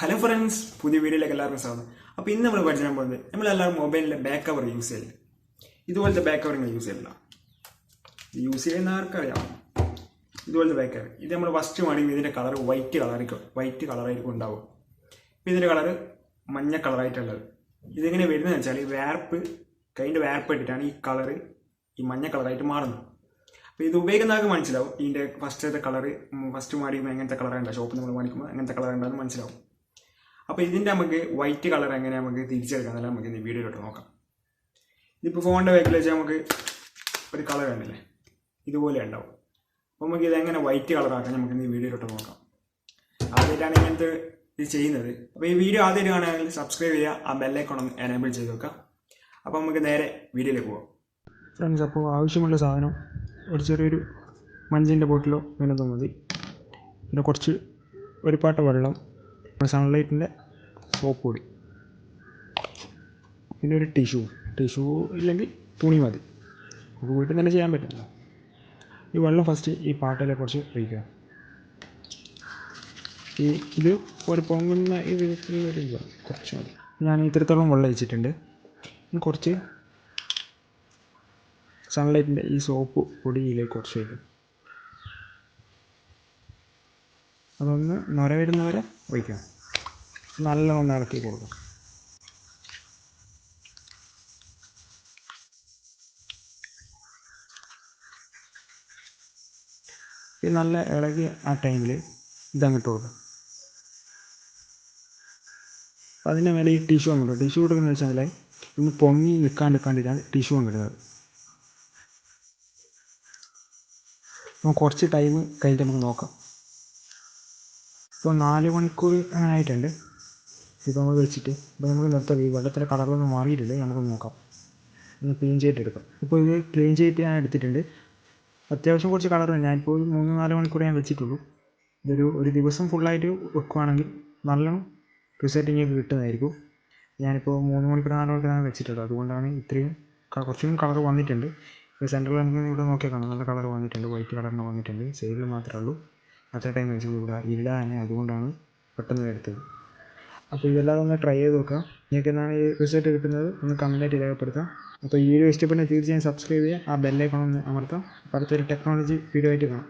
Hello friends പുതിയ വീഡിയോയിലേക്ക് എല്ലാവർക്കും സ്വാഗതം. അപ്പോൾ ഇന്ന് നമ്മൾ പഠിച്ചാൽ പോകുന്നത് നമ്മളെല്ലാവരും മൊബൈലിലെ ബാക്ക് കവർ യൂസ് ചെയ്യില്ല? ഇതുപോലത്തെ ബാക്ക് കവർ യൂസ് ചെയ്യില്ല യൂസ് ചെയ്യുന്ന ആർക്കറിയാം? ഇതുപോലത്തെ ബാക്ക് കവർ ഇത് നമ്മൾ ഫസ്റ്റ് വേണമെങ്കിൽ ഇതിന്റെ കളർ വൈറ്റ് കളറായിരിക്കും വൈറ്റ് കളറായിരിക്കും ഉണ്ടാവും അപ്പോൾ ഇതിന്റെ കളർ മഞ്ഞ കളറായിട്ടുള്ളത് ഇതെങ്ങനെ വരുന്നതെന്ന് വെച്ചാൽ ഈ വേർപ്പ് കൈന്റെ വേർപ്പ് ഇട്ടിട്ടാണ് ഈ കളർ ഈ മഞ്ഞ കളറായിട്ട് മാറുന്നത്. അപ്പോൾ ഇത് ഉപയോഗിക്കുന്ന ആൾക്ക് മനസ്സിലാവും. ഇതിന്റെ ഫസ്റ്റത്തെ കളർ ഫസ്റ്റ് മേടിക്കുമ്പോൾ എങ്ങനത്തെ കളർ ഉണ്ടാവും ഷോപ്പിൽ നമ്മൾ മേടിക്കുമ്പോൾ എങ്ങനത്തെ കളർ ഉണ്ടാകും മനസ്സിലാവും. അപ്പോൾ ഇതിന്റെ നമുക്ക് വൈറ്റ് കളർ എങ്ങനെ നമുക്ക് തിരിച്ചെടുക്കാം? എന്നെല്ലാം നമുക്ക് ഈ വീഡിയോയിലോട്ട് നോക്കാം. ഇതിപ്പോൾ ഫോണിന്റെ ബാക്കിൽ വെച്ചാൽ നമുക്ക് ഒരു കളർ കണ്ടില്ലേ? ഇതുപോലെ ഉണ്ടാവും. അപ്പോൾ നമുക്ക് ഇതെങ്ങനെ വൈറ്റ് കളറാക്കാം നമുക്ക് ഈ വീഡിയോയിലോട്ട് നോക്കാം. ആദ്യമായിട്ടാണ് ഇങ്ങനത്തെ ഇത് ചെയ്യുന്നത്. അപ്പോൾ ഈ വീഡിയോ ആദ്യമായിട്ട് കാണുകയാണെങ്കിൽ സബ്സ്ക്രൈബ് ചെയ്യുക ആ ബെല്ലൈക്കോണം എനേബിൾ ചെയ്ത് വെക്കുക. അപ്പോൾ നമുക്ക് നേരെ വീഡിയോയിലേക്ക് പോകാം ഫ്രണ്ട്സ് അപ്പോൾ ആവശ്യമുള്ള സാധനം ഒരു ചെറിയൊരു മഞ്ചിന്റെ ബോട്ടിലോ ഇങ്ങനത്തെ മതി. പിന്നെ കുറച്ച് ഒരു പാട്ട വെള്ളം. സൺലൈറ്റിന്റെ സോപ്പ് പൊടി. പിന്നെ ഒരു ടിഷ്യൂ ടിഷ്യൂ ഇല്ലെങ്കിൽ തുണി മതി. നമുക്ക് വീട്ടിൽ തന്നെ ചെയ്യാൻ പറ്റില്ല. ഈ വെള്ളം ഫസ്റ്റ് ഈ പാട്ടിലെ കുറച്ച് ഒഴിക്കുക. ഈ ഇത് ഒരു പൊങ്ങുന്ന ഈ വിധത്തിൽ ഒരു കുറച്ച് മതി. ഞാൻ ഇത്രത്തോളം വെള്ളം ഇനി കുറച്ച് സൺലൈറ്റിന്റെ ഈ സോപ്പ് പൊടിയിലേക്ക് കുറച്ച് വയ്ക്കും അതൊന്ന് നൊര വരുന്നവരെ ഒഴിക്കണം നല്ലോണം ഇളക്കി കൊടുക്കും ഇത് നല്ല ഇളകി ആ ടൈമിൽ ഇതങ്ങിട്ട് കൊടുക്കും അതിന്റെ മേലെ ഈ ടിഷ്യൂ അങ്ങോട്ട് ടിഷ്യൂ കൊടുക്കുന്നത് വെച്ചാൽ ഇന്ന് പൊങ്ങി നിൽക്കാണ്ട് നിൽക്കാണ്ടിട്ടാണ് ടിഷ്യൂ അങ്ങിടുന്നത് നമുക്ക് കുറച്ച് ടൈം കഴിഞ്ഞിട്ട് നമുക്ക് നോക്കാം. ഇപ്പോൾ നാല് മണിക്കൂർ ആയിട്ടുണ്ട്. ഇപ്പോൾ നമ്മൾ വെച്ചിട്ട് ഇപ്പോൾ നമ്മൾ നിർത്താം. ഈ വെള്ളത്തിന്റെ കളറൊന്നും മാറിയിട്ടില്ല. നമുക്ക് നോക്കാം. ഒന്ന് ക്ലീൻ ചെയ്തിട്ടെടുക്കാം ഇപ്പോൾ ഇത് ക്ലീൻ ചെയ്തിട്ട് ഞാൻ എടുത്തിട്ടുണ്ട്. അത്യാവശ്യം കുറച്ച് കളർ ഞാനിപ്പോൾ ഒരു മൂന്ന് നാല് മണിക്കൂർ ഞാൻ വെച്ചിട്ടുള്ളൂ. ഇതൊരു ഒരു ദിവസം ഫുള്ളായിട്ട് വെക്കുവാണെങ്കിൽ നല്ലോണം റിസൾട്ട് ഇനി കിട്ടുന്നതായിരിക്കും. ഞാനിപ്പോൾ മൂന്ന് മണിക്കൂർ നാല് മണിക്കൂറാണ് വെച്ചിട്ടുള്ളത് അതുകൊണ്ടാണ് ഇത്രയും കുറച്ചും കളർ വന്നിട്ടുണ്ട്. ഇപ്പോൾ സെന്ററിൽ നമുക്ക് ഇവിടെ നോക്കിയാൽ കാണാം. നല്ല കളർ വന്നിട്ടുണ്ട്. വൈറ്റ് കളറിന് വന്നിട്ടുണ്ട്. സൈഡിൽ മാത്രമേ ഉള്ളൂ. അത്ര ടൈം വെച്ച് നോക്കുക ഇല്ല തന്നെ. അതുകൊണ്ടാണ് പെട്ടെന്ന് എടുത്തത്. അപ്പോൾ ഇതെല്ലാം ഒന്ന് ട്രൈ ചെയ്ത് നോക്കുക നിങ്ങൾക്ക് എന്നാണ് ഈ റിസൾട്ട് കിട്ടുന്നത് ഒന്ന് കമന്റായിട്ട് രേഖപ്പെടുത്താം. അപ്പോൾ ഈ വീഡിയോ ഇഷ്ടപ്പെട്ടാൽ തീർച്ചയായും സബ്സ്ക്രൈബ് ചെയ്യുക. ആ ബെല്ലൈക്കൺ ഒന്ന് അമർത്താം. അടുത്തൊരു ടെക്നോളജി വീഡിയോ ആയിട്ട് കാണാം.